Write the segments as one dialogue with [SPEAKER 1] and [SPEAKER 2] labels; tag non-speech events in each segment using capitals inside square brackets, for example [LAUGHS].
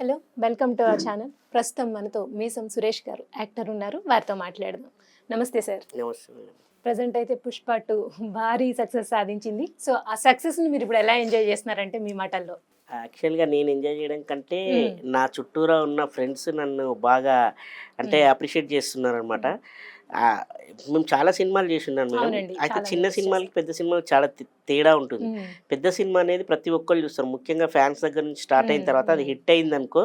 [SPEAKER 1] Hello welcome to our channel. ప్రస్తుతం మనతో మీసం సురేష్ గారు యాక్టర్ ఉన్నారు. వారితో మాట్లాడదాం. నమస్తే సార్. ప్రజెంట్ అయితే పుష్ప టూ భారీ సక్సెస్ సాధించింది. సో ఆ సక్సెస్ని మీరు ఇప్పుడు ఎలా ఎంజాయ్ చేస్తున్నారంటే మీ మాటల్లో?
[SPEAKER 2] యాక్చువల్గా నేను ఎంజాయ్ చేయడం కంటే. నా చుట్టూరా ఉన్న ఫ్రెండ్స్ నన్ను బాగా అంటే. అప్రిషియేట్ చేస్తున్నారు అనమాట మేము చాలా సినిమాలు చేసి ఉన్నాను మేడం అయితే చిన్న సినిమాలకి పెద్ద సినిమాకి చాలా తేడా ఉంటుంది. పెద్ద సినిమా అనేది ప్రతి ఒక్కరు చూస్తారు ముఖ్యంగా ఫ్యాన్స్ దగ్గర నుంచి స్టార్ట్ అయిన తర్వాత అది. హిట్ అయింది అనుకో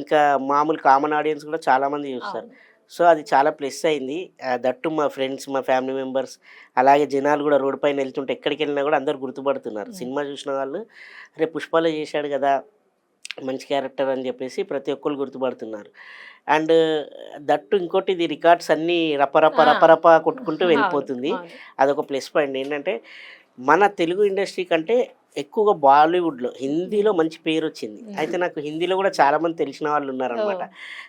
[SPEAKER 2] ఇంకా మామూలు కామన్ ఆడియన్స్ కూడా చాలా మంది చూస్తారు. సో అది చాలా ప్లస్ అయింది దట్టు మా ఫ్రెండ్స్ మా ఫ్యామిలీ మెంబర్స్ అలాగే జనాలు కూడా రోడ్ పైన వెళ్తుంటే ఎక్కడికి వెళ్ళినా కూడా అందరు గుర్తుపడుతున్నారు. సినిమా చూసిన వాళ్ళు రే పుష్పలో చేశాడు కదా మంచి క్యారెక్టర్ అని చెప్పేసి ప్రతి ఒక్కరు గుర్తుపడుతున్నారు అండ్ దట్టు ఇంకోటి ఇది రికార్డ్స్ అన్నీ రపరప. రపరప కొట్టుకుంటూ [LAUGHS] వెళ్ళిపోతుంది. అదొక ప్లస్ పాయింట్ ఏంటంటే మన తెలుగు ఇండస్ట్రీ కంటే ఎక్కువగా బాలీవుడ్లో హిందీలో మంచి పేరు వచ్చింది. అయితే నాకు హిందీలో కూడా చాలా మంది తెలిసిన వాళ్ళు ఉన్నారనమాట.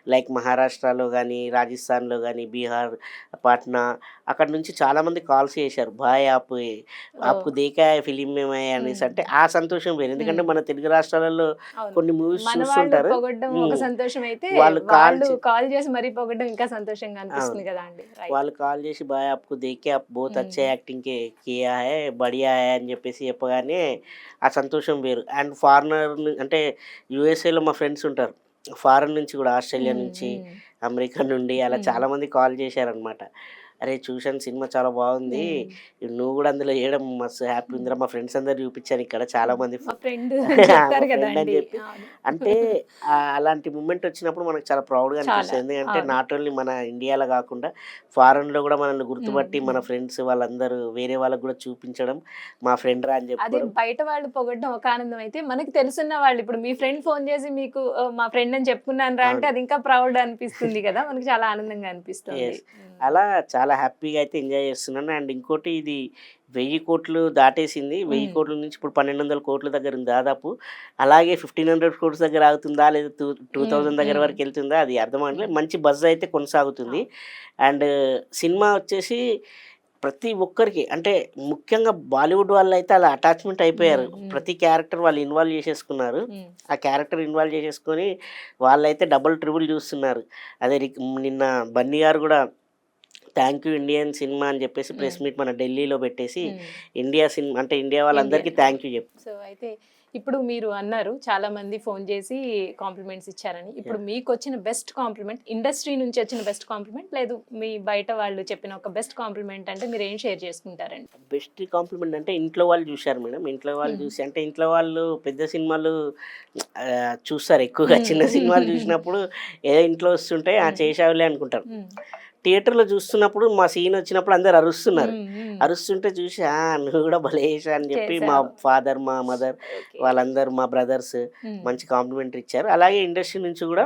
[SPEAKER 2] లైక్ మహారాష్ట్రలో కానీ రాజస్థాన్లో కానీ బీహార్ పాట్నా అక్కడ నుంచి చాలా మంది కాల్స్ చేశారు బాయ్ ఆప్ ఆప్కు దేకా ఫిలిం మేమే అనేసి. అంటే ఆ సంతోషం వేరు ఎందుకంటే. మన తెలుగు రాష్ట్రాలలో. కొన్ని మూవీస్ చూస్తుంటారు వాళ్ళు
[SPEAKER 1] కాల్ చేసి మరీ ఇంకా సంతోషంగా అనిపిస్తుంది కదా అండి.
[SPEAKER 2] వాళ్ళు కాల్ చేసి బాయ్ ఆప్కు దేకే ఆప్
[SPEAKER 1] మ్మ్.
[SPEAKER 2] అచ్చే యాక్టింగ్ కే కియా హే బడియా హే అని చెప్పేసి చెప్పగానే ఆ సంతోషం వేరు అండ్ ఫారినర్ అంటే యూఎస్ఏలో మా ఫ్రెండ్స్ ఉంటారు ఫారెన్ నుంచి కూడా ఆస్ట్రేలియా నుంచి. అమెరికా నుండి అలా
[SPEAKER 1] మ్మ్.
[SPEAKER 2] చాలా మంది కాల్ చేశారనమాట అరే చూశాను సినిమా చాలా బాగుంది. నువ్వు కూడా అందులో చేయడం మస్తు హ్యాపీ ఉందిరా మా ఫ్రెండ్స్ అందరు చూపించాను ఇక్కడ చాలా మంది [LAUGHS] అని చెప్పి. అంటే అలాంటి మూమెంట్ వచ్చినప్పుడు మనకు చాలా ప్రౌడ్గా అనిపిస్తుంది ఎందుకంటే. నాట్ ఓన్లీ మన ఇండియాలో కాకుండా ఫారెన్లో కూడా మనల్ని గుర్తుపట్టి మన. ఫ్రెండ్స్ వాళ్ళందరూ వేరే వాళ్ళకి కూడా చూపించడం మా ఫ్రెండ్ రా అని
[SPEAKER 1] అది
[SPEAKER 2] చెప్పడం
[SPEAKER 1] బయట వాళ్ళు పొగడ్డం ఒక ఆనందం అయితే మనకి తెలుసున్న వాళ్ళు ఇప్పుడు మీ ఫ్రెండ్ ఫోన్ చేసి మీకు "ఆ, మా ఫ్రెండ్ అని చెప్పుకున్నాను రా అంటే. అది ఇంకా ప్రౌడ్ అనిపిస్తుంది కదా మనకి చాలా ఆనందంగా అనిపిస్తుంది.
[SPEAKER 2] అలా చాలా హ్యాపీగా అయితే ఎంజాయ్ చేస్తున్నాను. అండ్ ఇంకోటి ఇది వెయ్యి కోట్లు దాటేసింది. వెయ్యి. కోట్ల నుంచి ఇప్పుడు పన్నెండు వందల కోట్ల దగ్గర ఉంది దాదాపు. అలాగే ఫిఫ్టీన్ హండ్రెడ్ కోట్స్ దగ్గర ఆగుతుందా? లేదా టూ టూ థౌజండ్ దగ్గర. వరకు వెళ్తుందా? అది అర్థం అవ్వట్లేదు. మంచి బజ్ అయితే కొనసాగుతుంది. అండ్ సినిమా వచ్చేసి ప్రతి ఒక్కరికి అంటే ముఖ్యంగా బాలీవుడ్ వాళ్ళు అయితే అలా అటాచ్మెంట్ అయిపోయారు. ప్రతి క్యారెక్టర్ వాళ్ళు ఇన్వాల్వ్ చేసేసుకున్నారు. ఆ క్యారెక్టర్ ఇన్వాల్వ్ చేసేసుకొని వాళ్ళైతే డబుల్ ట్రిబుల్ చూస్తున్నారు. అదే నిన్న బన్నీ గారు కూడా థ్యాంక్ యూ ఇండియన్ సినిమా అని చెప్పేసి ప్రెస్
[SPEAKER 1] మ్మ్.
[SPEAKER 2] మీట్ మన ఢిల్లీలో పెట్టేసి
[SPEAKER 1] ఉమ్.
[SPEAKER 2] ఇండియా సినిమా అంటే ఇండియా వాళ్ళందరికీ. థ్యాంక్ యూ చెప్పు
[SPEAKER 1] సో అయితే ఇప్పుడు మీరు అన్నారు చాలా మంది ఫోన్ చేసి కాంప్లిమెంట్స్ ఇచ్చారని ఇప్పుడు మీకు వచ్చిన బెస్ట్ కాంప్లిమెంట్ ఇండస్ట్రీ నుంచి వచ్చిన బెస్ట్ కాంప్లిమెంట్ లేదు మీ బయట వాళ్ళు చెప్పిన ఒక బెస్ట్ కాంప్లిమెంట్ అంటే మీరు ఏం షేర్ చేసుకుంటారండి
[SPEAKER 2] బెస్ట్ కాంప్లిమెంట్ అంటే ఇంట్లో వాళ్ళు చూశారు మేడం ఇంట్లో వాళ్ళు
[SPEAKER 1] మ్మ్.
[SPEAKER 2] చూసి అంటే ఇంట్లో వాళ్ళు పెద్ద సినిమాలు చూస్తారు ఎక్కువగా చిన్న. సినిమాలు [LAUGHS] చూసినప్పుడు ఏదో ఇంట్లో వస్తుంటే ఆ. చేసావులే అనుకుంటారు థియేటర్లో చూస్తున్నప్పుడు మా సీన్ వచ్చినప్పుడు అందరు అరుస్తున్నారు. అరుస్తుంటే చూసి "ఆ, నువ్వు కూడా భలే అని చెప్పి మా. ఫాదర్ మా మదర్. వాళ్ళందరూ మా బ్రదర్స్ మంచి కాంప్లిమెంట్ ఇచ్చారు అలాగే ఇండస్ట్రీ నుంచి కూడా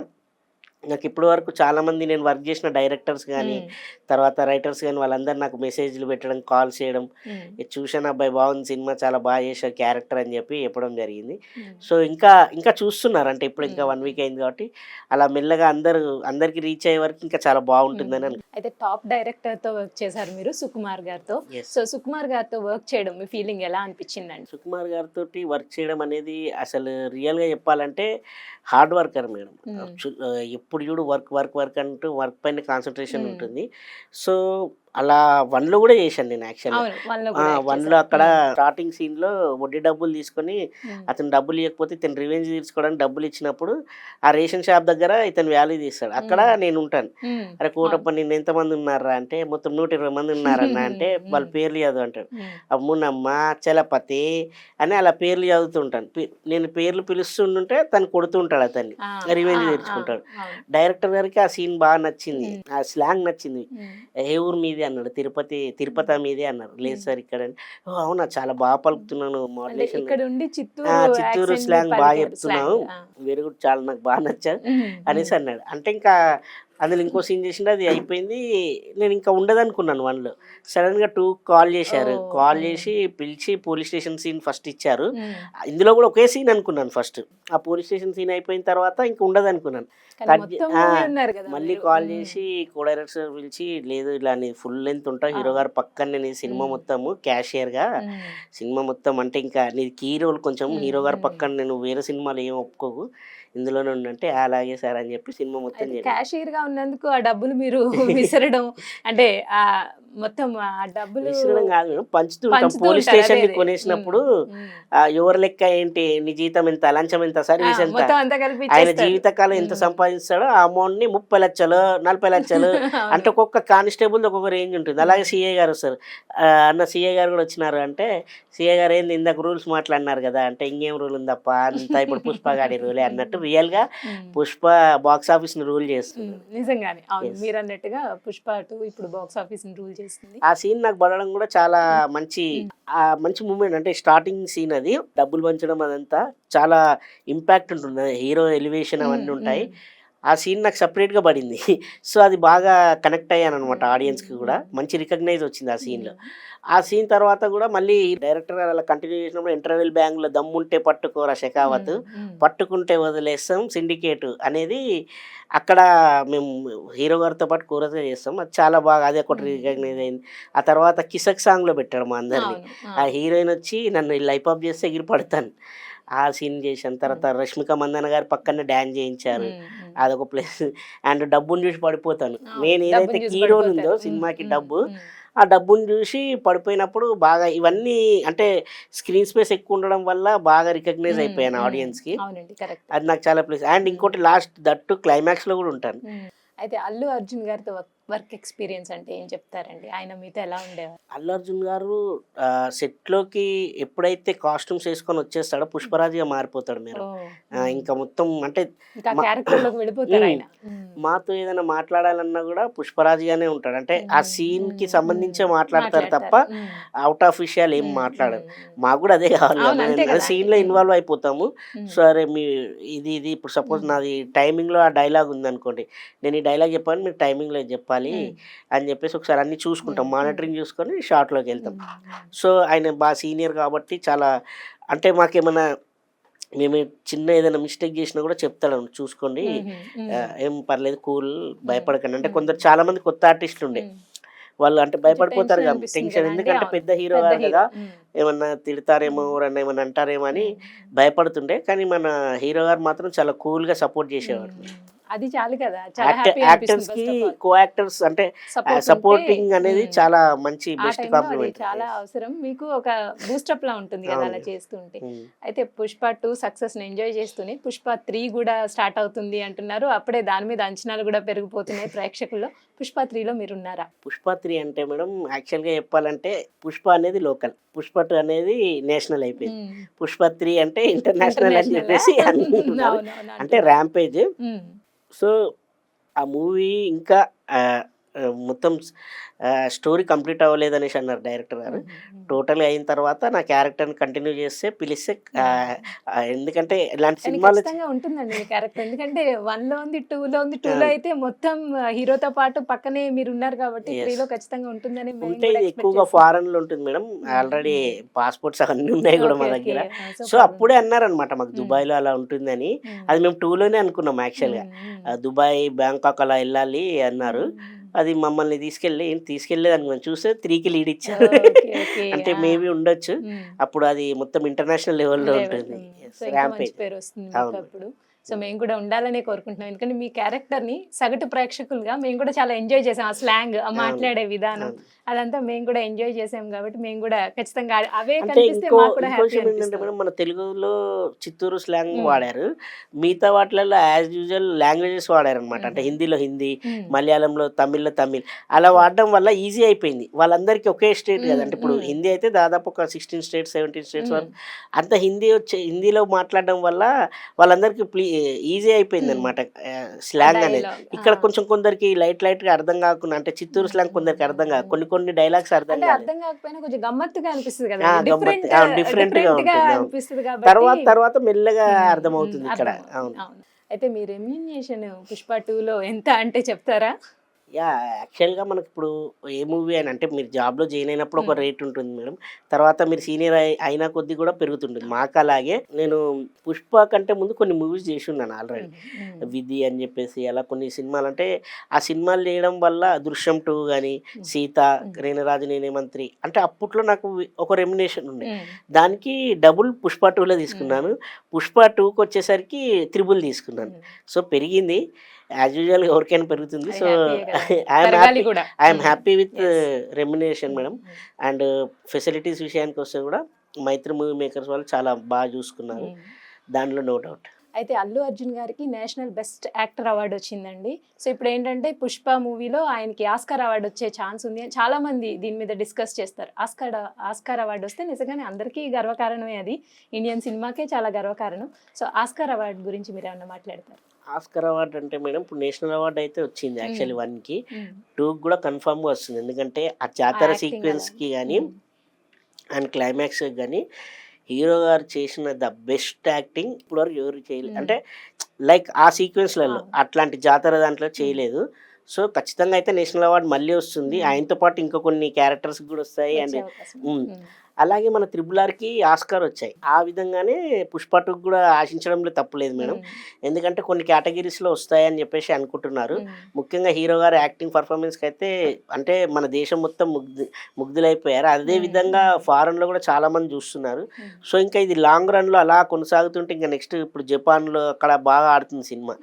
[SPEAKER 2] నాకు ఇప్పటి వరకు చాలా మంది నేను వర్క్ చేసిన డైరెక్టర్స్ కానీ తర్వాత రైటర్స్ కానీ వాళ్ళందరూ నాకు మెసేజ్లు పెట్టడం కాల్ చేయడం.
[SPEAKER 1] ఉమ్,
[SPEAKER 2] "ఇది చూశాను అబ్బాయి బాగుంది సినిమా చాలా బాగా చేశారు క్యారెక్టర్ అని చెప్పి చెప్పడం జరిగింది. సో ఇంకా ఇంకా చూస్తున్నారు అంటే ఇప్పుడు ఇంకా. వన్ వీక్ అయింది కాబట్టి అలా మెల్లగా అందరు అందరికి రీచ్ అయ్యే వరకు ఇంకా చాలా బాగుంటుందని.
[SPEAKER 1] అయితే టాప్ డైరెక్టర్తో వర్క్ చేశారు మీరు సుకుమార్ గారితో. సో సుకుమార్ గారితో వర్క్ చేయడం మీ ఫీలింగ్ ఎలా అనిపించిందండి?
[SPEAKER 2] సుకుమార్ గారితో వర్క్ చేయడం అనేది అసలు రియల్గా చెప్పాలంటే హార్డ్ వర్కర్ మేడం. ఎప్పుడు చూడు వర్క్ వర్క్ వర్క్ అంటూ వర్క్ పైన కాన్సన్ట్రేషన్. ఉంటుంది సో అలా వన్లో కూడా చేశాను నేను
[SPEAKER 1] act
[SPEAKER 2] వన్లో. అక్కడ స్టార్టింగ్ సీన్లో వడ్డీ డబ్బులు తీసుకొని. అతను డబ్బులు ఇవ్వకపోతే ఇతను రివెంజ్ తీర్చుకోవడానికి డబ్బులు ఇచ్చినప్పుడు ఆ రేషన్ షాప్ దగ్గర ఇతను వాల్యూ తీస్తాడు అక్కడ. నేను ఉంటాను. అరే కోటప్ప నిన్న ఎంతమంది ఉన్నారా అంటే మొత్తం నూట ఇరవై మంది ఉన్నారన్న [LAUGHS] అంటే వాళ్ళ. పేర్లు చదువు అంటాడు
[SPEAKER 1] మ్మ్.
[SPEAKER 2] అమ్మునమ్మ చలపతి అని అలా పేర్లు చదువుతుంటాను నేను పేర్లు పిలుస్తుంటే తను కొడుతుంటాడు అతన్ని రివెంజ్ తీర్చుకుంటాడు. డైరెక్టర్ గారికి ఆ సీన్ బాగా నచ్చింది. ఆ స్లాంగ్ నచ్చింది. ఏ ఊరు మీది అన్నాడు. తిరుపతి తిరుపతి మీదే అన్నారు. లేదు సార్ ఇక్కడ అని. "ఓ, అవునా చాలా బాగా పలుకుతున్నాను
[SPEAKER 1] ఉండి చిత్తూరు
[SPEAKER 2] slang బాగా చెప్తున్నావు. వెరీ గుడ్ చాలా నాకు బాగా నచ్చా. అనేసి అన్నాడు. అంటే ఇంకా అందులో ఇంకో సీన్ చేసిండే అది అయిపోయింది నేను ఇంకా ఉండదనుకున్నాను వన్లో సడన్గా టూ కాల్ చేశారు కాల్. చేసి పిలిచి పోలీస్ స్టేషన్ సీన్ ఫస్ట్ ఇచ్చారు. ఇందులో కూడా ఒకే సీన్ అనుకున్నాను ఫస్ట్ ఆ పోలీస్ స్టేషన్ సీన్ అయిపోయిన తర్వాత ఇంక ఉండదు అనుకున్నాను మళ్ళీ. కాల్. చేసి కో డైరెక్టర్ పిలిచి లేదు ఇలా ఫుల్ లెంత్ ఉంటా హీరో. గారు పక్కన నీ సినిమా. మొత్తము క్యాషియర్గా
[SPEAKER 1] మ్మ్.
[SPEAKER 2] సినిమా మొత్తం అంటే ఇంకా నీ కీ రోల్ కొంచెం హీరో గారు. పక్కన నేను వేరే సినిమాలు ఏం ఒప్పుకోకు ఇందులోనే ఉండంటే అలాగే సార్ అని చెప్పి సినిమా మొత్తం
[SPEAKER 1] అయితే
[SPEAKER 2] జరిగింది.
[SPEAKER 1] క్యాషియర్గా ఉన్నందుకు ఆ డబ్బులు మీరు [LAUGHS] విసరడం అంటే ఆ మొత్తం ఆ డబ్బులు
[SPEAKER 2] విసరడం కాదు మేడం పంచుతుంటాం
[SPEAKER 1] పంచుతూ
[SPEAKER 2] పోలీస్ స్టేషన్. కొనేసినప్పుడు ఎవరి లెక్క ఏంటి నీ జీతం ఎంత లంచం ఎంత సర్వీస్ ఎంత ఆయన. జీవితకాలం ఎంత. సంపాదిస్తాడో ఆ అమౌంట్ని ముప్పై లక్షలు నలభై లక్షలు. [LAUGHS] అంటే ఒక్కొక్క కానిస్టేబుల్ ఒక్కొక్క రేంజ్ ఉంటుంది అలాగే సిఐ గారు వస్తారు అన్న సిఐ గారు కూడా వచ్చినారు అంటే సిఐ గారు ఏంది ఇందాక రూల్స్ మాట్లాడినారు కదా అంటే ఇంకేం రూల్ ఉందప్ప అంతా ఇప్పుడు పుష్ప గాడి రూలే అన్నట్టు
[SPEAKER 1] రియల్గా.
[SPEAKER 2] పుష్ప బాక్స్ ఆఫీస్ని రూల్ చేస్తుంది
[SPEAKER 1] నిజంగానే. అవును
[SPEAKER 2] Yes.
[SPEAKER 1] మీరు అన్నట్టుగా పుష్ప టూ ఇప్పుడు బాక్స్ ఆఫీస్ రూల్ చేస్తుంది.
[SPEAKER 2] ఆ సీన్ నాకు పడడం కూడా చాలా మంచి ఆ మంచి మూమెంట్ అంటే స్టార్టింగ్ సీన్ అది. డబ్బులు పంచడం అదంతా చాలా ఇంపాక్ట్ ఉంటుంది. హీరో ఎలివేషన్ అవన్నీ ఉంటాయి. ఆ సీన్ నాకు సపరేట్గా పడింది. సో అది బాగా కనెక్ట్ అయ్యాను అనమాట ఆడియన్స్కి కూడా. మంచి రికగ్నైజ్ వచ్చింది ఆ సీన్లో. ఆ సీన్ తర్వాత కూడా మళ్ళీ డైరెక్టర్ గారు అలా కంటిన్యూ చేసినప్పుడు ఇంటర్వెల్ బ్యాంగ్లో దమ్ముంటే పట్టుకోరా షెకావత్. పట్టుకుంటే వదిలేస్తాం సిండికేట్ అనేది అక్కడ మేము హీరో గారితో పాటు కూరగా చేస్తాం. అది చాలా బాగా అది ఒకటి. రికగ్నైజ్ అయింది. ఆ తర్వాత కిసక్ సాంగ్లో పెట్టాడు మా అందరిని. ఆ. హీరోయిన్ వచ్చి నన్ను లైఫ్ అప్ చేస్తే ఎగిరి పడతాను ఆ సీన్ చేశాను. తర్వాత రష్మిక మందన గారు పక్కనే డ్యాన్స్ చేయించారు. అదొక ప్లేస్. అండ్ డబ్బుని చూసి పడిపోతాను. నేను ఏదైతే కీడోన్ ఉందో. సినిమాకి డబ్బు ఆ డబ్బుని చూసి పడిపోయినప్పుడు బాగా ఇవన్నీ అంటే స్క్రీన్ స్పేస్ ఎక్కువ ఉండడం వల్ల బాగా రికగ్నైజ్ అయిపోయాను
[SPEAKER 1] ఉమ్.
[SPEAKER 2] ఆడియన్స్కి
[SPEAKER 1] అవునండి కరెక్ట్.
[SPEAKER 2] అది నాకు చాలా ప్లేస్. అండ్ ఇంకోటి లాస్ట్ దట్టు క్లైమాక్స్లో కూడా ఉంటాను.
[SPEAKER 1] అయితే అల్లు అర్జున్ గారితో వర్క్ ఎక్స్పీరియన్స్ అంటే ఏం చెప్తారండి? ఆయన మీతో ఎలా ఉండేవారు?
[SPEAKER 2] అల్లు అర్జున్ గారు ఆ, set లోకి ఎప్పుడైతే కాస్ట్యూమ్స్ వేసుకొని వచ్చేస్తాడో పుష్పరాజుగా మారిపోతాడు మీరు. ఇంకా మొత్తం అంటే. మాతో ఏదైనా మాట్లాడాలన్నా కూడా పుష్పరాజుగానే ఉంటాడు. అంటే ఆ
[SPEAKER 1] సీన్కి
[SPEAKER 2] సంబంధించే. మాట్లాడతారు తప్ప అవుట్ ఆఫ్ విషయాలు ఏం మాట్లాడరు. మాకు కూడా అదే కావాలి.
[SPEAKER 1] సీన్లో.
[SPEAKER 2] ఇన్వాల్వ్ అయిపోతాము. సరే మీ ఇది ఇది ఇప్పుడు సపోజ్. నాది టైమింగ్లో ఆ డైలాగ్ ఉంది అనుకోండి నేను ఈ డైలాగ్ చెప్పాను మీరు టైమింగ్లో ఇది చెప్పాలి అని చెప్పేసి ఒకసారి అన్ని చూసుకుంటాం మానిటరింగ్ చూసుకొని షార్ట్లోకి వెళ్తాం. సో ఆయన బాగా సీనియర్ కాబట్టి చాలా అంటే మాకేమైనా మేము చిన్న ఏదైనా మిస్టేక్ చేసినా కూడా చెప్తాడు చూసుకోండి ఏం పర్లేదు కూల్ భయపడకండి అంటే. కొందరు చాలా మంది కొత్త ఆర్టిస్టులు ఉండే. వాళ్ళు అంటే భయపడిపోతారు కదా టెన్షన్ ఎందుకంటే. పెద్ద హీరో గారు. కదా ఏమన్నా తిడతారేమో. ఎవరన్నా ఏమన్నా అంటారేమో అని భయపడుతుండే కానీ మన హీరో గారు మాత్రం చాలా కూల్గా సపోర్ట్ చేసేవాడు
[SPEAKER 1] ఉమ్. అది చాలు కదా.
[SPEAKER 2] యాక్టర్స్కి కో యాక్టర్స్ అంటే సపోర్టింగ్ అనేది చాలా మంచి బెస్ట్ కాంప్లిమెంట్
[SPEAKER 1] చాలా అవసరం. మీకు ఒక బూస్టప్ లా ఉంటుంది కదా అలా. చేస్తుంటే. అయితే పుష్ప టూ సక్సెస్ని ఎంజాయ్ చేస్తూనే పుష్ప త్రీ కూడా స్టార్ట్ అవుతుంది అంటున్నారు. అప్పుడే దాని మీద అంచనాలు కూడా పెరిగిపోతున్నాయి ప్రేక్షకుల్లో. పుష్ప త్రీలో మీరు ఉన్నారా
[SPEAKER 2] పుష్ప త్రీ అంటే మేడం యాక్చువల్గా చెప్పాలంటే పుష్ప అనేది లోకల్ పుష్ప టూ అనేది నేషనల్ అయిపోయింది. పుష్ప త్రీ అంటే ఇంటర్నేషనల్ అని చెప్పేసి [LAUGHS] అంటే. ర్యాంపేజ్. సో ఆ మూవీ ఇంకా మొత్తం స్టోరీ కంప్లీట్ అవ్వలేదు అనేసి అన్నారు డైరెక్టర్ గారు. టోటల్ అయిన తర్వాత నా క్యారెక్టర్ని కంటిన్యూ చేస్తే పిలిస్తే ఎందుకంటే ఇలాంటి సినిమాలు
[SPEAKER 1] ఉంటుందండి క్యారెక్టర్ ఎందుకంటే వన్లో ఉంది టూ లో ఉంది టూ లో. అయితే మొత్తం హీరోతో పాటు పక్కనే మీరు ఉన్నారు కాబట్టి
[SPEAKER 2] Yes.
[SPEAKER 1] త్రీ లో ఖచ్చితంగా ఉంటుందని
[SPEAKER 2] ఉంటే ఎక్కువగా. ఫారెన్లో ఉంటుంది మేడం ఆల్రెడీ పాస్పోర్ట్స్ అవన్నీ ఉన్నాయి కూడా మా దగ్గర.
[SPEAKER 1] Ah,
[SPEAKER 2] so. అప్పుడే అన్నారనమాట మాకు. దుబాయ్లో అలా ఉంటుందని. అది మేము టూ లోనే అనుకున్నాం యాక్చువల్గా
[SPEAKER 1] మ్మ్.
[SPEAKER 2] ఆ, దుబాయ్ బ్యాంకాక్ అలా వెళ్ళాలి అన్నారు. అది మమ్మల్ని తీసుకెళ్ళి ఏం తీసుకెళ్ళలేదు అనుకున్నాం చూస్తే త్రీకి లీడ్ ఇచ్చారు. [LAUGHS] అంటే. మేబీ ఉండొచ్చు. అప్పుడు అది మొత్తం ఇంటర్నేషనల్ లెవెల్లో. ఉంటుంది అవును.
[SPEAKER 1] సో మేము కూడా ఉండాలనే కోరుకుంటున్నాం ఎందుకంటే మీ క్యారెక్టర్ని సగటు ప్రేక్షకులుగా మేము కూడా చాలా ఎంజాయ్ చేసాం ఆ స్లాంగ్ ఆ మాట్లాడే విధానం. అదంతా మేము కూడా ఎంజాయ్ చేసాం కాబట్టి మేము కూడా ఖచ్చితంగా అవే కనిపిస్తే మాకు కూడా హ్యాపీ
[SPEAKER 2] మేడం మన తెలుగులో చిత్తూరు స్లాంగ్. వాడారు మిగతా వాటిలలో యాజ్ యూజువల్ లాంగ్వేజెస్ వాడారు అనమాట అంటే. హిందీలో హిందీ. మలయాళంలో తమిళ్ళో తమిళ్ అలా వాడడం వల్ల ఈజీ అయిపోయింది వాళ్ళందరికీ ఒకే స్టేట్
[SPEAKER 1] మ్మ్.
[SPEAKER 2] కదా అంటే ఇప్పుడు. హిందీ అయితే దాదాపు ఒక సిక్స్టీన్ స్టేట్స్ సెవెంటీన్ స్టేట్స్. వరకు అంత హిందీ వచ్చే హిందీలో మాట్లాడడం వల్ల వాళ్ళందరికీ ప్లీ ఈజీ అయిపోయింది. అనమాట స్లాంగ్ అనేది. ఇక్కడ. కొంచెం కొందరికి లైట్ లైట్గా అర్థం కాకుండా అంటే చిత్తూరు స్లాంగ్ కొందరికి అర్థం కాదు కొన్ని కొన్ని డైలాగ్స్ అర్థం
[SPEAKER 1] అర్థం కాకపోయినా కొంచెం గమ్మత్తుగా అనిపిస్తుంది కదా. డిఫరెంట్గా
[SPEAKER 2] ఉంటుంది, తర్వాత తర్వాత మెల్లగా
[SPEAKER 1] మ్మ్.
[SPEAKER 2] అర్థమవుతుంది
[SPEAKER 1] మ్మ్.
[SPEAKER 2] ఇక్కడ. అవును
[SPEAKER 1] అయితే మీ రెమ్యూనేషన్ పుష్ప టూ లో ఎంత అంటే చెప్తారా
[SPEAKER 2] యా యాక్చువల్గా మనకి ఇప్పుడు ఏ మూవీ అయినా అంటే మీరు జాబ్లో జాయిన్ అయినప్పుడు ఒక. రేట్ ఉంటుంది మేడం. తర్వాత మీరు సీనియర్ అయినా కొద్దీ కూడా పెరుగుతుంటుంది. మాకు అలాగే నేను పుష్ప కంటే ముందు కొన్ని మూవీస్ చేసి ఉన్నాను ఆల్రెడీ విధి అని చెప్పేసి అలా కొన్ని సినిమాలు. అంటే ఆ సినిమాలు చేయడం వల్ల దృశ్యం టూ కానీ సీత రేణరాజు నేనే మంత్రి. అంటే అప్పట్లో నాకు ఒక రెమ్యునేషన్ ఉండే. దానికి డబుల్ పుష్ప టూలో తీసుకున్నాను. పుష్ప టూకి వచ్చేసరికి త్రిబుల్ తీసుకున్నాను. సో పెరిగింది. యాజ్ యూజువల్ ఎవరికైనా పెరుగుతుంది. So I'm happy I'm happy with. Remuneration madam and facilities విషయానికి వస్తే కూడా మైత్రి మూవీ మేకర్స్ వాళ్ళు చాలా బాగా చూసుకున్నారు. దానిలో నో డౌట్
[SPEAKER 1] అయితే అల్లు అర్జున్ గారికి నేషనల్ బెస్ట్ యాక్టర్ అవార్డు వచ్చిందండి. సో ఇప్పుడు ఏంటంటే పుష్ప మూవీలో ఆయనకి ఆస్కార్ అవార్డు వచ్చే ఛాన్స్ ఉంది అని చాలా మంది దీని మీద డిస్కస్ చేస్తారు. ఆస్కార్ ఆస్కార్ అవార్డు వస్తే నిజంగానే అందరికీ గర్వకారణమే అది. ఇండియన్ సినిమాకే చాలా గర్వకారణం. సో ఆస్కార్ అవార్డు గురించి మీరు ఏమన్నా మాట్లాడతారు?
[SPEAKER 2] ఆస్కర్ అవార్డు అంటే మేడం ఇప్పుడు నేషనల్ అవార్డు అయితే వచ్చింది యాక్చువల్లీ. వన్కి టూకి కూడా కన్ఫామ్గా వస్తుంది. ఎందుకంటే ఆ జాతర సీక్వెన్స్కి. కానీ అండ్ క్లైమాక్స్ కానీ హీరో గారు చేసిన ద బెస్ట్ యాక్టింగ్ ఇప్పటివరకు ఎవరు చేయలేదు
[SPEAKER 1] మ్మ్.
[SPEAKER 2] అంటే లైక్ ఆ సీక్వెన్స్లలో
[SPEAKER 1] అవును.
[SPEAKER 2] అట్లాంటి జాతర దాంట్లో చేయలేదు. సో ఖచ్చితంగా అయితే నేషనల్ అవార్డు మళ్ళీ వస్తుంది. ఆయనతో పాటు ఇంకా కొన్ని క్యారెక్టర్స్ కూడా వస్తాయి. అండ్ అలాగే మన త్రిబుల్ ఆర్కి ఆస్కార్ వచ్చాయి ఆ విధంగానే పుష్ప టూకి కూడా ఆశించడంలో తప్పులేదు మేడం. ఎందుకంటే కొన్ని కేటగిరీస్లో వస్తాయని చెప్పేసి అనుకుంటున్నారు. ముఖ్యంగా హీరో గారు యాక్టింగ్ పర్ఫార్మెన్స్కి అయితే అంటే మన దేశం మొత్తం ముగ్ధు ముగ్ధులైపోయారు అదే. విధంగా ఫారెన్లో కూడా చాలా మంది చూస్తున్నారు. సో ఇంకా ఇది లాంగ్ రన్లో అలా కొనసాగుతుంటే ఇంకా నెక్స్ట్ ఇప్పుడు జపాన్లో అక్కడ బాగా ఆడుతుంది సినిమా.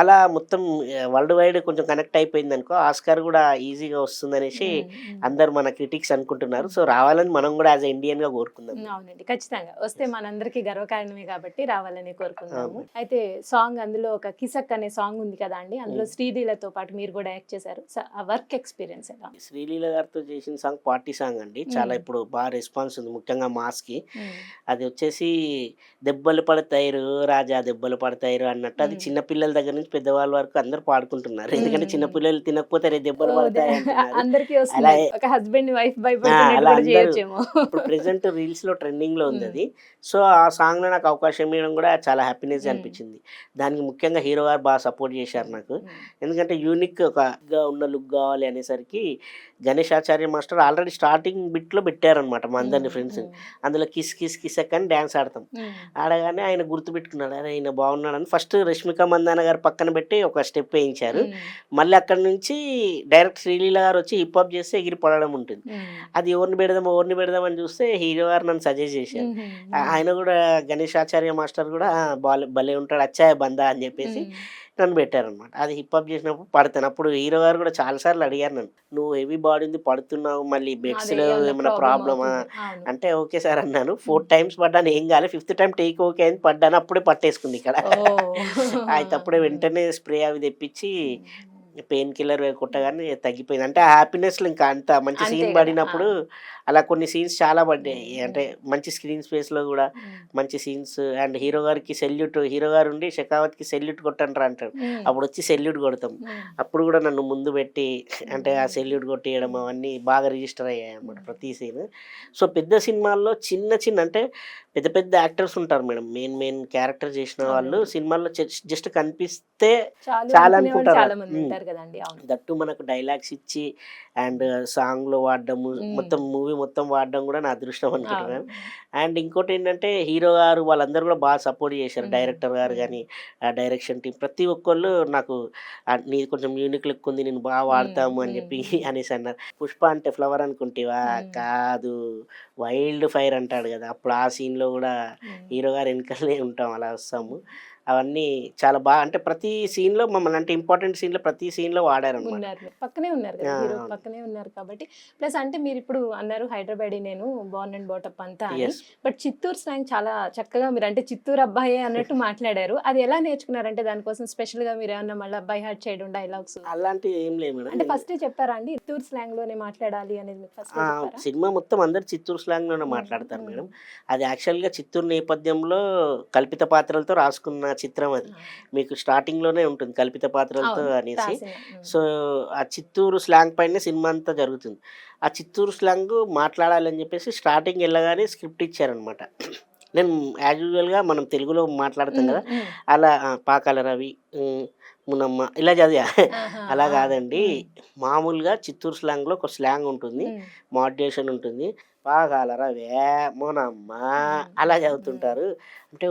[SPEAKER 2] అలా మొత్తం వరల్డ్ వైడ్ కొంచెం కనెక్ట్ అయిపోయింది అనుకో ఆస్కార్ కూడా ఈజీగా వస్తుందనేసి. అందరు మన క్రిటిక్స్ అనుకుంటున్నారు సో రావాలని మనం కూడా యాజ్ ఇండియన్గా కోరుకుందాం
[SPEAKER 1] ఉమ్, అవునండి. ఖచ్చితంగా. వస్తే మనందరికీ గర్వకారణమే కాబట్టి రావాలని కోరుకుందాము. అయితే సాంగ్ అందులో ఒక కిసక్ అనే సాంగ్ ఉంది కదా అండి. అందులో. శ్రీలీలతో పాటు మీరు కూడా యాక్ట్ చేశారు. వర్క్ ఎక్స్పీరియన్స్ ఎలా?
[SPEAKER 2] శ్రీలీల గారితో చేసిన సాంగ్ పార్టీ సాంగ్ అండి. చాలా. ఇప్పుడు బాగా రెస్పాన్స్ ఉంది ముఖ్యంగా మాస్కి.
[SPEAKER 1] ఉమ్,
[SPEAKER 2] అది వచ్చేసి దెబ్బలు పడతాయిరు రాజా దెబ్బలు పడతాయిరు అన్నట్టు. అది. చిన్న పిల్లల దగ్గర నుంచి పెద్దవాళ్ళ వరకు అందరు పాడుకుంటున్నారు. ఎందుకంటే. చిన్న పిల్లలు తినకపోతే రే దెబ్బలు పడతాయి అలా
[SPEAKER 1] ఒక హస్బెండ్ వైఫ్
[SPEAKER 2] అలా
[SPEAKER 1] భయపడుతున్నట్టు కూడా
[SPEAKER 2] అందరూ-
[SPEAKER 1] చేయొచ్చేమో.
[SPEAKER 2] ఇప్పుడు ప్రెసెంట్ రీల్స్లో ట్రెండింగ్లో ఉంది. అది సో ఆ సాంగ్లో నాకు అవకాశం ఇవ్వడం కూడా చాలా హ్యాపీనెస్. అనిపించింది. దానికి ముఖ్యంగా హీరో గారు బాగా సపోర్ట్ చేశారు నాకు. ఎందుకంటే యూనిక్ ఒక ఉన్న లుక్ కావాలి అనేసరికి Ganesh Acharya master already starting బిట్లో పెట్టారనమాట మా అందరిని ఫ్రెండ్స్. అందులో కిస్ కిస్ కిసక్ అని డ్యాన్స్ ఆడతాం. ఆడగానే ఆయన గుర్తు పెట్టుకున్నాడు అరే ఆయన బాగున్నాడని. ఫస్ట్ రష్మిక మందాన గారు పక్కన పెట్టి ఒక స్టెప్ వేయించారు. మళ్ళీ అక్కడ నుంచి డైరెక్ట్ శ్రీలీల గారు వచ్చి హిప్ హాప్ చేస్తే ఎగిరి పడడం ఉంటుంది అది ఎవరిని పెడదాం ఎవరిని పెడదాం అని చూస్తే హీరో గారు నన్ను సజెస్ట్ చేశారు. ఆయన కూడా గణేష్ ఆచార్య మాస్టర్ కూడా "ఆ, బాలే భలే ఉంటాడు అచ్చాయ బందా అని చెప్పేసి నన్ను పెట్టారనమాట అది హిప్ హాప్ చేసినప్పుడు పడతాను. అప్పుడు హీరో గారు కూడా చాలా సార్లు అడిగారు నన్ను నువ్వు హెవీ బాడీ ఉంది పడుతున్నావు మళ్ళీ బెడ్స్
[SPEAKER 1] అదే
[SPEAKER 2] లో
[SPEAKER 1] ఏమన్నా
[SPEAKER 2] ఏమైనా ప్రాబ్లమా. అంటే ఓకే సార్ అన్నాను. ఫోర్ టైమ్స్ పడ్డాను ఏం కాలే ఫిఫ్త్ టైం టేక్ ఓకే అని పడ్డాను అప్పుడే పట్టేసుకుంది ఇక్కడ. [LAUGHS] అయితే అప్పుడే వెంటనే స్ప్రే అవి తెప్పించి. పెయిన్ కిల్లర్ కొట్టగానే తగ్గిపోయింది అంటే ఆ హ్యాపీనెస్ ఇంకా అంత మంచి సీన్ పడినప్పుడు అలా కొన్ని సీన్స్ చాలా పడ్డాయి. అంటే మంచి స్క్రీన్ స్పేస్లో కూడా. మంచి సీన్స్ అండ్ హీరో గారికి సెల్యూట్ హీరో గారు ఉండి షెకావత్కి సెల్యూట్ కొట్టండి అంటాడు
[SPEAKER 1] ఉమ్.
[SPEAKER 2] అప్పుడు వచ్చి సెల్యూట్ కొడతాం. అప్పుడు కూడా నన్ను ముందు పెట్టి అంటే ఆ సెల్యూట్ కొట్టేయడం అవన్నీ బాగా రిజిస్టర్ అయ్యాయి అన్నమాట ప్రతి సీన్ సో పెద్ద సినిమాల్లో చిన్న చిన్న అంటే పెద్ద పెద్ద యాక్టర్స్ ఉంటారు మేడం మెయిన్ మెయిన్ క్యారెక్టర్ చేసిన వాళ్ళు. సినిమాల్లో జస్ట్ కనిపిస్తే
[SPEAKER 1] చాలు
[SPEAKER 2] అనుకుంటారు. దట్టు మనకు డైలాగ్స్ ఇచ్చి అండ్ సాంగ్లో వాడడము
[SPEAKER 1] మ్మ్.
[SPEAKER 2] మొత్తం మూవీ మొత్తం వాడడం కూడా నా అదృష్టం. అనుకుంటున్నాను అండ్ ఇంకోటి ఏంటంటే హీరో గారు వాళ్ళందరూ కూడా బాగా సపోర్ట్ చేశారు. డైరెక్టర్ గారు. కానీ డైరెక్షన్ టీం ప్రతి ఒక్కళ్ళు నాకు "ఆ, నీది కొంచెం యూనిక్ లుక్ ఉంది నేను బాగా వాడతాము అని. చెప్పి [LAUGHS] అనేసి అన్నారు పుష్ప అంటే ఫ్లవర్ అనుకుంటేవా. కాదు వైల్డ్ ఫైర్ అంటాడు కదా అప్పుడు ఆ scene లో కూడా. హీరో గారు వెనకాలనే ఉంటాం అలా వస్తాము అవన్నీ చాలా బాగా అంటే ప్రతి scene లో మమ్మల్ని అంటే ఇంపార్టెంట్లో ప్రతి scene లో వాడారనమాట
[SPEAKER 1] ఉన్నారు. పక్కనే ఉన్నారు కదా. పక్కనే ఉన్నారు కాబట్టి ప్లస్ అంటే మీరు ఇప్పుడు అన్నారు హైదరాబాద్ నేను బార్న్ అండ్ బాటప్ అంతా బట్ చిత్తూరు స్లాంగ్ చాలా చక్కగా మీరు అంటే చిత్తూరు అబ్బాయే అన్నట్టు [LAUGHS] మాట్లాడారు అది ఎలా నేర్చుకున్నారంటే దానికోసం స్పెషల్గా మీరు ఏమన్నా మళ్ళీ అబ్బాయి హార్ట్ చేయడం డైలాగ్స్
[SPEAKER 2] అలాంటి ఏం లేదు మేడం
[SPEAKER 1] అంటే ఫస్ట్ చెప్పారా అండి చిత్తూరు స్లాంగ్లోనే మాట్లాడాలి అనేది ఫస్ట్
[SPEAKER 2] సినిమా మొత్తం అందరు చిత్తూరు
[SPEAKER 1] స్లాంగ్లోనే.
[SPEAKER 2] మాట్లాడతారు. మేడం అది యాక్చువల్గా చిత్తూరు నేపథ్యంలో కల్పిత పాత్రలతో రాసుకున్న చిత్రం అది. మీకు స్టార్టింగ్లోనే ఉంటుంది కల్పిత పాత్రలతో అనేసి. సో ఆ చిత్తూరు స్లాంగ్ పైన సినిమా అంతా జరుగుతుంది. ఆ చిత్తూరు స్లాంగ్ మాట్లాడాలని చెప్పేసి స్టార్టింగ్ వెళ్ళగానే స్క్రిప్ట్ ఇచ్చారనమాట నేను యాజ్ యూజువల్గా మనం తెలుగులో మాట్లాడతాం కదా అలా పాకాల రవి మునమ్మ ఇలా చదివా. అలా కాదండి. మామూలుగా చిత్తూరు స్లాంగ్లో ఒక స్లాంగ్ ఉంటుంది మాడ్యులేషన్ ఉంటుంది. పాగాలరా వే మోనమ్మ అలా చదువుతుంటారు అంటే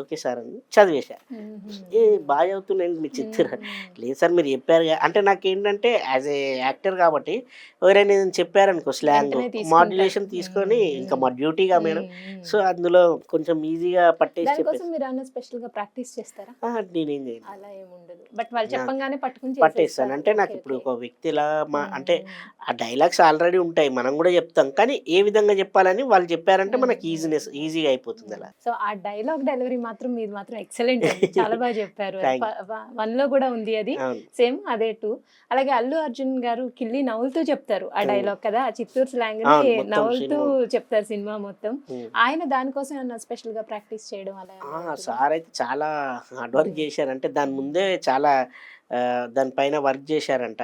[SPEAKER 2] ఓకే సార్ అని చదివేశా
[SPEAKER 1] ఉమ్, ఉమ్,
[SPEAKER 2] ఏ బాగా చదువుతున్నాయండి మీ చిత్తూరు
[SPEAKER 1] ఉమ్,
[SPEAKER 2] లేదు సార్ మీరు చెప్పారు. అంటే నాకు ఏంటంటే యాజ్ ఏ యాక్టర్ కాబట్టి ఎవరైనా ఏదైనా చెప్పారనుకో స్లాంగ్. మాడ్యులేషన్ తీసుకొని. ఇంకా మా డ్యూటీగా మేడం. సో అందులో కొంచెం ఈజీగా పట్టేసి చెప్పేసి
[SPEAKER 1] మీరు అన్న స్పెషల్గా ప్రాక్టీస్ చేస్తారా
[SPEAKER 2] "ఆ, నేనేం చేయను
[SPEAKER 1] అలా ఏముండదు బట్ వాళ్ళు
[SPEAKER 2] నా-
[SPEAKER 1] చెప్పంగానే పట్టుకుని
[SPEAKER 2] పట్టేస్తాను. అంటే నాకు ఇప్పుడు. ఒక వ్యక్తిలా మా అంటే. ఆ డైలాగ్స్ ఆల్రెడీ ఉంటాయి మనం కూడా చెప్తాం కానీ ఏ విధంగా చెప్పాలని వాళ్ళు చెప్పారంటే. మనకి ఈజీనెస్ ఈజీగా అయిపోతుంది అలా
[SPEAKER 1] సో ఆ డైలాగ్ డెలివరీ మాత్రం మీది మాత్రం ఎక్సలెంట్ చాలా బాగా చెప్పారు [LAUGHS] వన్లో కూడా ఉంది అది సేమ్ అదే టూ అలాగే అల్లు అర్జున్ గారు కిల్లి నవ్వులతో చెప్తారు ఆ. డైలాగ్ కదా ఆ చిత్తూరు స్లాంగ్ నవ్వులుతూ. చెప్తారు సినిమా మొత్తం. ఆయన దానికోసం ఏమన్నా స్పెషల్గా ప్రాక్టీస్ చేయడం అలా?
[SPEAKER 2] సార్ అయితే చాలా హార్డ్ వర్క్ చేశారంటే దాని ముందే చాలా దానిపైన వర్క్ చేశారంట.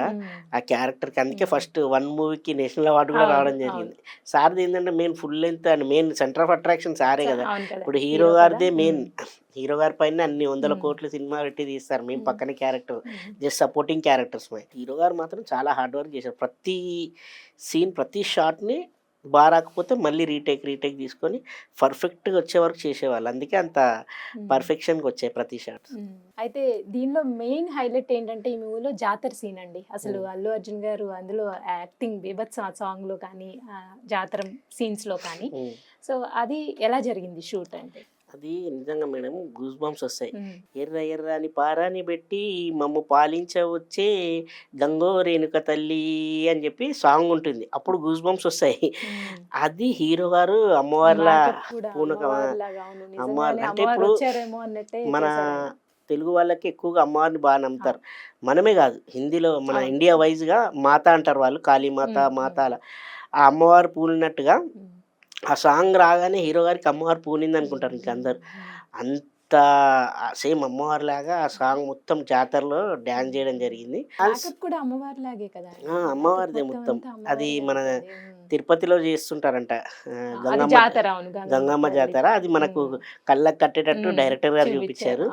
[SPEAKER 2] ఆ క్యారెక్టర్కి అందుకే. ఫస్ట్ వన్ మూవీకి నేషనల్ అవార్డు కూడా రావడం జరిగింది సార్ది ఏంటంటే main full length and main centre of attraction సారే కదా ఇప్పుడు
[SPEAKER 1] హీరో.
[SPEAKER 2] గారిదే మెయిన్. హీరో గారి పైన అన్ని వందల. కోట్ల సినిమా పెట్టి తీస్తారు మేము. పక్కన character. Just supporting characters hero గారు మాత్రం చాలా హార్డ్ వర్క్ చేశారు ప్రతి సీన్ ప్రతి షాట్ని బాగా రాకపోతే మళ్ళీ రీటేక్ రీటేక్ తీసుకొని పర్ఫెక్ట్గా వచ్చే వరకు చేసేవాళ్ళు అందుకే అంత
[SPEAKER 1] ఉమ్.
[SPEAKER 2] పర్ఫెక్షన్గా వచ్చాయి ప్రతి షాట్.
[SPEAKER 1] అయితే దీనిలో మెయిన్ హైలైట్ ఏంటంటే ఈ మూవీలో జాతర సీన్ అండి అసలు. అల్లు అర్జున్ గారు అందులో యాక్టింగ్ బీభత్స ఆ సాంగ్లో కానీ జాతర సీన్స్లో కానీ సో అది ఎలా జరిగింది షూట్ అంటే
[SPEAKER 2] అది నిజంగా మేడం గూస్ బంప్స్ వస్తాయి
[SPEAKER 1] ఉమ్.
[SPEAKER 2] ఎర్ర ఎర్రని పారాని పెట్టి మమ్ము పాలించవచ్చే గంగో రేణుక తల్లి అని చెప్పి సాంగ్ ఉంటుంది అప్పుడు గూస్ బంప్స్ వస్తాయి. అది హీరో గారు అమ్మవారిలా పూనక
[SPEAKER 1] అమ్మవారిలాగా, అవును,
[SPEAKER 2] అమ్మవారు
[SPEAKER 1] నిజంగానే
[SPEAKER 2] అంటే ఇప్పుడు మన. తెలుగు వాళ్ళకి ఎక్కువగా అమ్మవారిని బాగా నమ్ముతారు మనమే కాదు హిందీలో మన. ఇండియా వైజ్గా మాత అంటారు వాళ్ళు కాళీమాత మాత. అలా ఆ అమ్మవారు పూలినట్టుగా. ఆ సాంగ్ రాగానే హీరో గారికి అమ్మవారు పూనింది అనుకుంటారు ఇంక అందరు అంత సేమ్ అమ్మవారి లాగా ఆ సాంగ్ మొత్తం జాతరలో డ్యాన్స్ చేయడం జరిగింది
[SPEAKER 1] కూడా అమ్మవారి లాగే కదా
[SPEAKER 2] అమ్మవారిదే మొత్తం. అది మన. తిరుపతిలో చేస్తుంటారంట గంగమ్మ గంగమ్మ జాతర అది మనకు. కళ్ళకి కట్టేటట్టు. డైరెక్టర్ గారు
[SPEAKER 1] చూపించారు.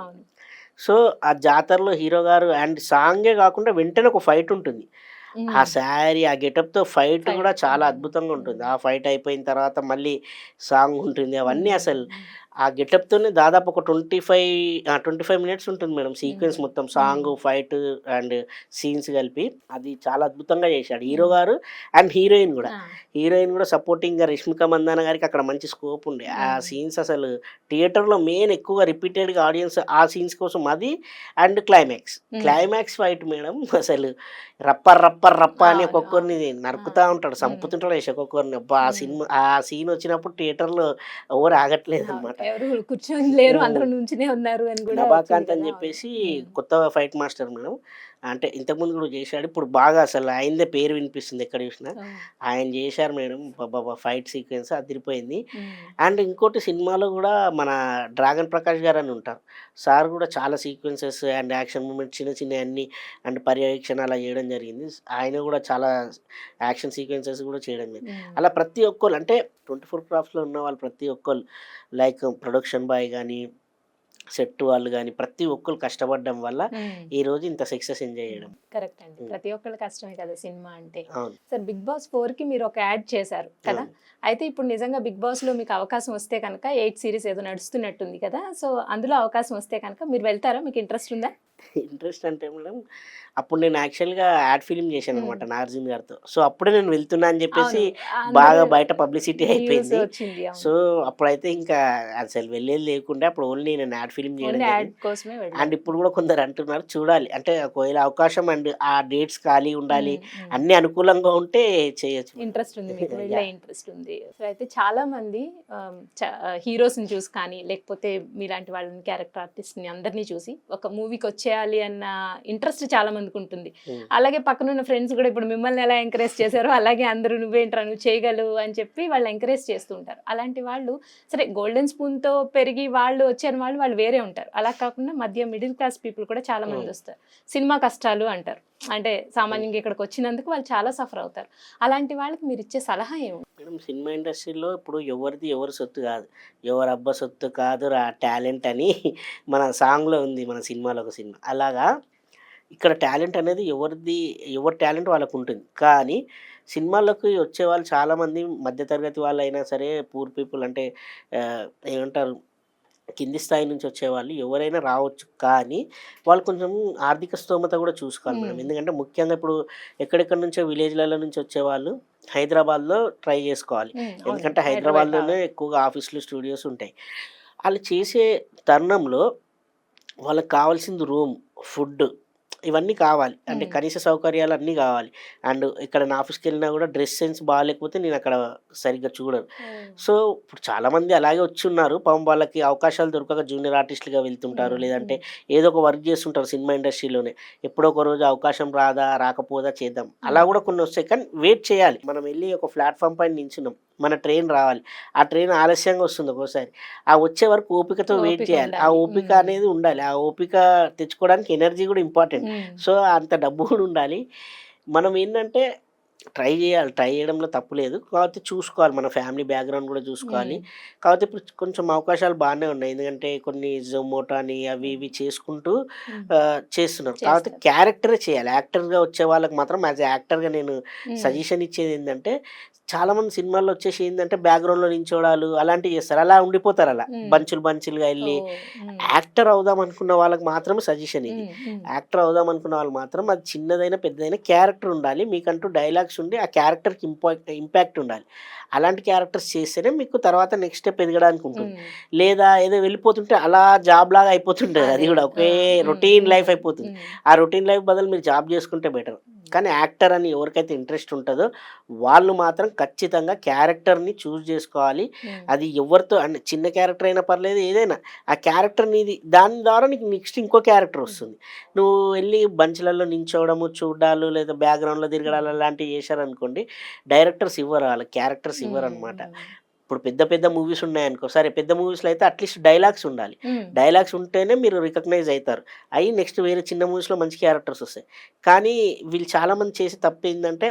[SPEAKER 2] సో ఆ జాతరలో హీరో గారు అండ్ సాంగే కాకుండా వెంటనే ఒక ఫైట్ ఉంటుంది. ఆ శారీ ఆ గెటప్తో ఫైట్. కూడా చాలా. అద్భుతంగా ఉంటుంది. ఆ ఫైట్ అయిపోయిన తర్వాత మళ్ళీ సాంగ్ ఉంటుంది అవన్నీ. అసలు ఆ గెటప్ తోనే దాదాపు ఒక twenty five twenty five minutes ఉంటుంది మేడం సీక్వెన్స్
[SPEAKER 1] ఉమ్.
[SPEAKER 2] మొత్తం సాంగ్
[SPEAKER 1] ఉమ్.
[SPEAKER 2] ఫైట్ అండ్ సీన్స్ కలిపి అది చాలా అద్భుతంగా చేశాడు హీరో
[SPEAKER 1] ఉమ్.
[SPEAKER 2] గారు అండ్ హీరోయిన్ కూడా
[SPEAKER 1] ఆ.
[SPEAKER 2] హీరోయిన్ కూడా సపోర్టింగ్గా రష్మిక మందాన గారికి అక్కడ మంచి స్కోప్ ఉండే ఆ. సీన్స్ అసలు థియేటర్లో మెయిన్ ఎక్కువగా రిపీటెడ్గా ఆడియన్స్ ఆ సీన్స్ కోసం అది and climax. Climax fight madam అసలు రప్ప రప్ప రప్ప అని
[SPEAKER 1] అవును,
[SPEAKER 2] ఒక్కొక్కరిని నరుకుతా
[SPEAKER 1] ఆ.
[SPEAKER 2] ఉంటాడు. చంపుతుంటాడు ఒక్కొక్కరిని అబ్బా ఆ. సినిమా ఆ సీన్ వచ్చినప్పుడు థియేటర్లో ఎవరు ఆగట్లేదు అనమాట
[SPEAKER 1] ఎవరు కూర్చొని లేరు. అందరూ నుంచునే ఉన్నారు అని కూడా
[SPEAKER 2] అని చెప్పేసి. కొత్త ఫైట్ మాస్టర్ మేడం అంటే ఇంతకుముందు కూడా చేశాడు. ఇప్పుడు బాగా అసలు ఆయనదే పేరు వినిపిస్తుంది ఎక్కడ చూసినా. ఆయన చేశారు మేడం. బాబా ఫైట్ సీక్వెన్స్ అదిరిపోయింది. అండ్ ఇంకోటి సినిమాలో కూడా మన డ్రాగన్ ప్రకాష్ గారు అని ఉంటారు. సార్ కూడా చాలా సీక్వెన్సెస్ అండ్ యాక్షన్ మూమెంట్స్ చిన్న చిన్న అన్ని అండ్ పర్యవేక్షణ అలా చేయడం జరిగింది. ఆయన కూడా చాలా యాక్షన్ సీక్వెన్సెస్ కూడా చేయడం జరిగింది. అలా ప్రతి ఒక్కరు అంటే ట్వంటీ ఫోర్ క్రాఫ్ట్స్లో ఉన్న వాళ్ళు ప్రతి ఒక్కరు లైక్ ప్రొడక్షన్ బాయ్ కానీ సెట్ వాళ్ళు కానీ ప్రతి ఒక్కరు కష్టపడడం వల్ల. ఈ రోజు ఇంత సక్సెస్ ఎంజాయ్ చేయడం.
[SPEAKER 1] కరెక్ట్ అండి. ప్రతి ఒక్కళ్ళ కష్టమే కదా సినిమా అంటే. సార్ బిగ్ బాస్ ఫోర్కి మీరు ఒక యాడ్ చేశారు కదా. అయితే ఇప్పుడు నిజంగా బిగ్ బాస్లో మీకు అవకాశం వస్తే కనుక ఎయిట్ సిరీస్ ఏదో నడుస్తున్నట్టుంది కదా. సో అందులో అవకాశం వస్తే కనుక మీరు వెళ్తారా? మీకు ఇంట్రెస్ట్ ఉందా?
[SPEAKER 2] ఇంట్రెస్ట్ అంటే మేడం అప్పుడు నేను యాక్చువల్గా యాడ్ ఫిలిం చేశాను అనమాట. నాగార్జున గారితో సో అప్పుడే నేను వెళ్తున్నా అని చెప్పేసి బాగా బయట పబ్లిసిటీ అయిపోయింది. సో అప్పుడైతే ఇంకా అసలు వెళ్ళేది లేకుండా అప్పుడు ఓన్లీ నేను యాడ్ ఫిలిం చేయడం. అండ్ ఇప్పుడు కూడా కొందరు అంటున్నారు చూడాలి అంటే ఒకవేళ అవకాశం అండ్ ఆ డేట్స్ ఖాళీ ఉండాలి. అన్ని అనుకూలంగా ఉంటే చేయొచ్చు
[SPEAKER 1] ఇంట్రెస్ట్ ఉంది మీకు
[SPEAKER 2] Yeah. [LAUGHS]
[SPEAKER 1] వెళ్ళే ఇంట్రెస్ట్ ఉంది సో అయితే చాలా మంది హీరోస్ని చూసి కానీ లేకపోతే మీలాంటి వాళ్ళని క్యారెక్టర్ ఆర్టిస్ట్ని అందరినీ చూసి ఒక మూవీకి వచ్చేయాలి అన్న ఇంట్రెస్ట్ చాలా మందికి ఉంటుంది. అలాగే పక్కనున్న ఫ్రెండ్స్ కూడా ఇప్పుడు మిమ్మల్ని ఎలా ఎంకరేజ్ చేశారో అలాగే అందరూ నువ్వేంట్రా నువ్వు చేయగలవు అని చెప్పి వాళ్ళు ఎంకరేజ్ చేస్తూ ఉంటారు. అలాంటి వాళ్ళు సరే గోల్డెన్ స్పూన్తో పెరిగి వాళ్ళు వచ్చారు వాళ్ళు వాళ్ళు వేరే ఉంటారు. అలా కాకుండా మధ్య మిడిల్ క్లాస్ పీపుల్ కూడా చాలా మంది. వస్తారు. సినిమా కష్టాలు అంటారు. అంటే సామాన్యంగా ఇక్కడికి వచ్చినందుకు వాళ్ళు చాలా సఫర్ అవుతారు. అలాంటి వాళ్ళకి మీరు ఇచ్చే సలహా ఏమి
[SPEAKER 2] మేడం సినిమా ఇండస్ట్రీలో ఇప్పుడు ఎవరిది ఎవరి సొత్తు కాదు. ఎవరి అబ్బ సొత్తు కాదు రా టాలెంట్ అని మన సాంగ్లో ఉంది మన సినిమాలో ఒక సినిమా. అలాగా ఇక్కడ టాలెంట్ అనేది ఎవరిది ఎవరి టాలెంట్ వాళ్ళకు ఉంటుంది కానీ సినిమాల్లోకి వచ్చే వాళ్ళు చాలామంది మధ్యతరగతి వాళ్ళు అయినా సరే పూర్ పీపుల్ అంటే ఏమంటారు కింది స్థాయి నుంచి వచ్చేవాళ్ళు ఎవరైనా రావచ్చు. కానీ వాళ్ళు కొంచెం ఆర్థిక స్తోమత కూడా చూసుకోవాలి మేడం. ఎందుకంటే ముఖ్యంగా ఇప్పుడు ఎక్కడెక్కడ నుంచో విలేజ్లలో నుంచి వచ్చేవాళ్ళు హైదరాబాద్లో ట్రై చేసుకోవాలి. ఎందుకంటే హైదరాబాద్లోనే ఎక్కువగా ఆఫీసులు స్టూడియోస్ ఉంటాయి. వాళ్ళు చేసే తరుణంలో వాళ్ళకి కావాల్సింది రూమ్ ఫుడ్ ఇవన్నీ కావాలి. అంటే. కనీస సౌకర్యాలు అన్నీ కావాలి. అండ్ ఇక్కడ నా ఆఫీస్కి వెళ్ళినా కూడా డ్రెస్ సెన్స్ బాగాలేకపోతే నేను అక్కడ సరిగ్గా చూడను. సో ఇప్పుడు చాలా మంది అలాగే వచ్చి ఉన్నారు పాపం వాళ్ళకి అవకాశాలు దొరకక జూనియర్ ఆర్టిస్టులుగా వెళ్తుంటారు. లేదంటే ఏదో ఒక వర్క్ చేస్తుంటారు సినిమా ఇండస్ట్రీలోనే. ఎప్పుడో ఒక రోజు అవకాశం రాదా రాకపోదా చేద్దాం. అలా కూడా కొన్ని వస్తాయి. కానీ వెయిట్ చేయాలి. మనం వెళ్ళి ఒక ప్లాట్ఫామ్ పైన నించున్నాం మన ట్రైన్ రావాలి. ఆ ట్రైన్ ఆలస్యంగా వస్తుంది ఒక్కోసారి. ఆ వచ్చే వరకు ఓపికతో వెయిట్ చేయాలి. ఆ. ఓపిక. అనేది ఉండాలి. ఆ ఓపిక తెచ్చుకోవడానికి ఎనర్జీ కూడా ఇంపార్టెంట్. సో అంత డబ్బు కూడా ఉండాలి. మనం ఏంటంటే ట్రై చేయాలి. ట్రై చేయడంలో తప్పు లేదు. కాకపోతే చూసుకోవాలి. మన ఫ్యామిలీ బ్యాక్గ్రౌండ్ కూడా చూసుకోవాలి. కాకపోతే ఇప్పుడు కొంచెం అవకాశాలు బాగానే ఉన్నాయి. ఎందుకంటే కొన్ని జొమాటో అని అవి ఇవి చేసుకుంటూ చేస్తున్నారు. కాకపోతే. క్యారెక్టరే చేయాలి. యాక్టర్గా వచ్చే వాళ్ళకి మాత్రం యాజ్ యాక్టర్గా నేను సజెషన్ ఇచ్చేది ఏంటంటే చాలా మంది సినిమాల్లో వచ్చేసి ఏంటంటే బ్యాక్గ్రౌండ్లో నించోడాలు అలాంటివి చేస్తారు. అలా ఉండిపోతారు అలా. బంచులు బంచులుగా వెళ్ళి యాక్టర్ అవుదాం అనుకున్న వాళ్ళకి మాత్రమే సజెషన్ ఇది. యాక్టర్ అవుదాం అనుకున్న వాళ్ళు మాత్రం అది చిన్నదైనా పెద్దదైనా క్యారెక్టర్ ఉండాలి. మీకంటూ డైలాగ్స్ ఉండి ఆ క్యారెక్టర్కి ఇంపాక్ట్ ఇంపాక్ట్ ఉండాలి. అలాంటి క్యారెక్టర్స్ చేస్తేనే మీకు తర్వాత నెక్స్ట్ స్టెప్ ఎదగడానికి ఉంటుంది. లేదా ఏదో వెళ్ళిపోతుంటే అలా జాబ్ లాగా అయిపోతుంటుంది. అది కూడా ఒకే రొటీన్ లైఫ్ అయిపోతుంది. ఆ రొటీన్ లైఫ్ బదులు మీరు జాబ్ చేసుకుంటే బెటర్ కానీ యాక్టర్ అని ఎవరికైతే ఇంట్రెస్ట్ ఉంటుందో వాళ్ళు మాత్రం ఖచ్చితంగా క్యారెక్టర్ని చూస్ చేసుకోవాలి. అది ఎవరితో అంటే చిన్న క్యారెక్టర్ అయినా పర్లేదు ఏదైనా. ఆ క్యారెక్టర్ నీది దాని ద్వారా నీకు నెక్స్ట్ ఇంకో క్యారెక్టర్ వస్తుంది. నువ్వు వెళ్ళి బంచ్లలో నించోవడము చూడాలు లేదా బ్యాక్గ్రౌండ్లో తిరగడాలు అలాంటివి చేశారనుకోండి డైరెక్టర్స్ ఇవ్వరు వాళ్ళ క్యారెక్టర్స్ ఇవ్వరు అనమాట ఇప్పుడు పెద్ద పెద్ద మూవీస్ ఉన్నాయనుకో సరే పెద్ద మూవీస్లో అయితే అట్లీస్ట్ డైలాగ్స్ ఉండాలి. డైలాగ్స్ ఉంటేనే మీరు రికగ్నైజ్ అవుతారు. అవి నెక్స్ట్ వేరే చిన్న మూవీస్లో మంచి క్యారెక్టర్స్ వస్తాయి. కానీ వీళ్ళు చాలామంది చేసే తప్పు ఏంటంటే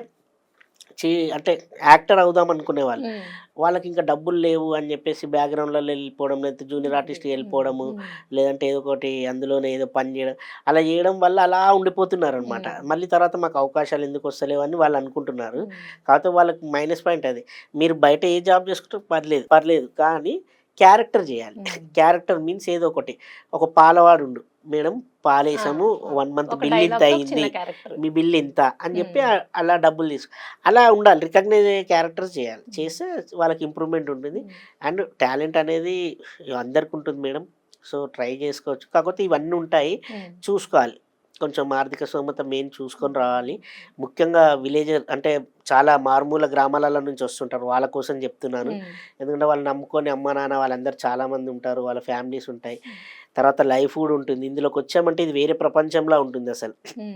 [SPEAKER 2] చే అంటే యాక్టర్ అవుదాం అనుకునే వాళ్ళు వాళ్ళకి ఇంకా డబ్బులు లేవు అని చెప్పేసి బ్యాక్గ్రౌండ్లలో వెళ్ళిపోవడం లేకపోతే జూనియర్ ఆర్టిస్ట్ వెళ్ళిపోవడము లేదంటే ఏదో ఒకటి అందులోనే ఏదో పని చేయడం అలా చేయడం వల్ల అలా ఉండిపోతున్నారు అనమాట. మళ్ళీ తర్వాత మాకు అవకాశాలు ఎందుకు వస్తలేవు అని వాళ్ళు అనుకుంటున్నారు. కాకపోతే వాళ్ళకి మైనస్ పాయింట్ అది. మీరు బయట ఏ జాబ్ చేసుకుంటే పర్లేదు పర్లేదు కానీ క్యారెక్టర్ చేయాలి. క్యారెక్టర్ మీన్స్ [LAUGHS] ఏదో ఒకటి. ఒక పాలవాడు ఉండు. మేడం పాలేసాము వన్ మంత్ బిల్ ఇంత అయింది
[SPEAKER 1] క్యారెక్టర్
[SPEAKER 2] మీ బిల్ ఇంత అని చెప్పి అలా డబ్బులు తీసుకు అలా ఉండాలి రికగ్నైజ్ అయ్యే క్యారెక్టర్స్ చేయాలి. చేస్తే వాళ్ళకి ఇంప్రూవ్మెంట్ ఉంటుంది. అండ్ టాలెంట్ అనేది అందరికి ఉంటుంది మేడం. సో ట్రై చేసుకోవచ్చు. కాకపోతే ఇవన్నీ ఉంటాయి. చూసుకోవాలి. కొంచెం ఆర్థిక స్తోమత మెయిన్ చూసుకొని రావాలి. ముఖ్యంగా విలేజ్ అంటే చాలా మారుమూల గ్రామాలలో నుంచి వస్తుంటారు. వాళ్ళ కోసం చెప్తున్నాను. ఎందుకంటే వాళ్ళు నమ్ముకొని అమ్మ నాన్న వాళ్ళందరూ చాలా మంది ఉంటారు. వాళ్ళ ఫ్యామిలీస్ ఉంటాయి. తర్వాత లైఫ్ కూడా ఉంటుంది. ఇందులోకి వచ్చామంటే ఇది వేరే ప్రపంచంలా ఉంటుంది అసలు.